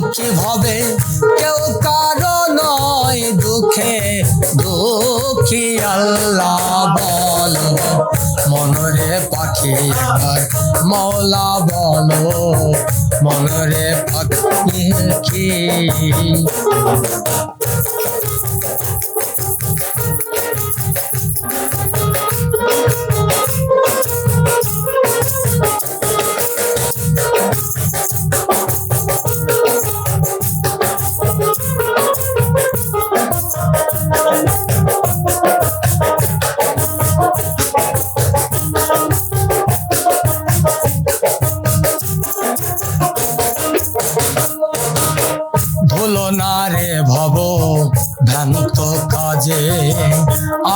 দুঃখী হবে কেউ কারও নয় দুঃখে। দুঃখী আল্লাহ বল, মনরে পাখি আর মৌলা বলো, মনরে পাখি কি?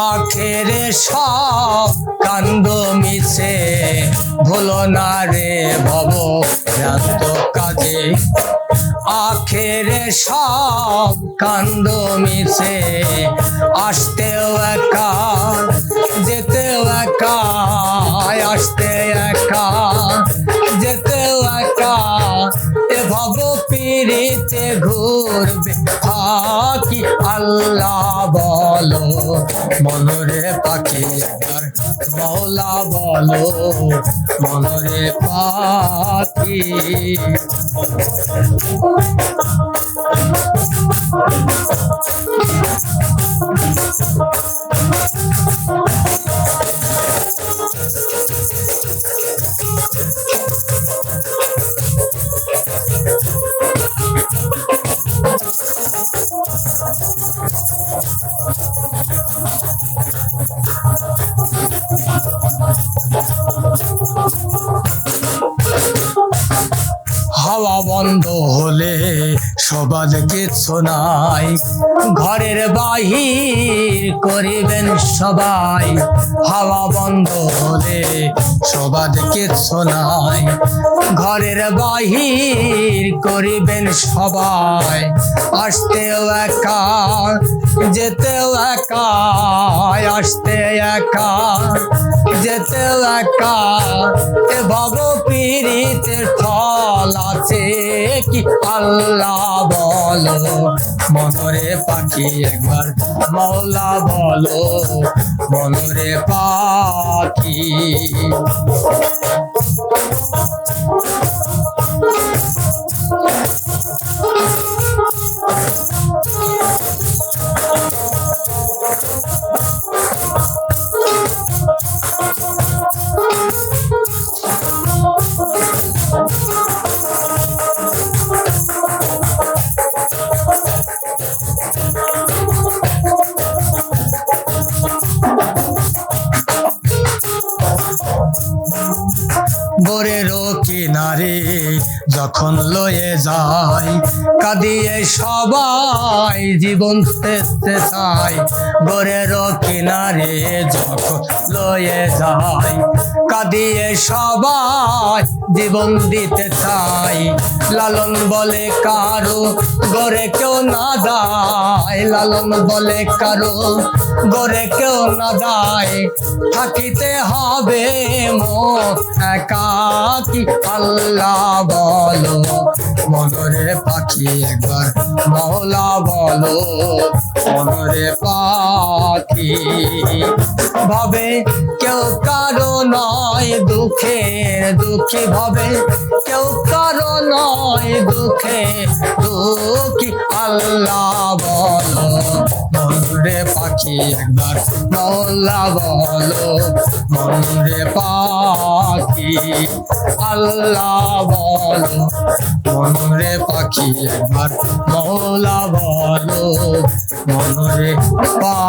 আখেরে সব কান্দ মিছে। ভুলো না রে ভব ভ্রান্ত কাজে। আখের সব কান্দ মিছে। আসতেও একা, যেতেও একা, আসতে ঘুরবে আকি আল্লাহ বলো মনরে পাখি আর মৌলা বলো মনরে পাখি হাওয়া বন্ধ হলে সবাদ কিছু নাই। ঘরের বাহির করিবেন সবাই। হাওয়া বন্ধ হলে সবাদ কিছু নাই। ঘরের বাহির করিবেন সবাই। আসতেও একা, যেতেও একা, আসতে একা যেতে একা। এ ভব পীড়িতের ফল আছে। কি আল্লাহ বলো? মনরে পাখি একবার মৌলা বলো। মনরে পাখি। বোরেরও কিনারে যখন লয়ে যায়, কাঁদিয়ে সবাই জীবন তেতে চায়। গোরেরও কিনারে যখন লয়ে যায় কাঁদিয়ে সবাই জীবন দিতে চাই। লালন বলে কারও গড়ে কেউ না যায়। লালন বলে কারও গড়ে কেউ না যায়। থাকিতে হবে মত একাকি আল্লাহ বলো? মনরে পাখি একবার মৌলা বলো। মনরে পাখি ভাবে কেউ কারও নয়। দুঃখের দুঃখী ভাবে, কেউ কারও নয় দুঃখে দুঃখী আল্লাহ বলো। মনরে পাখি একবার মৌলা বলো, মনরে পাখি আল্লাহ বলো। মনরে পাখি একবার মৌলা বলো, মনরে পাখি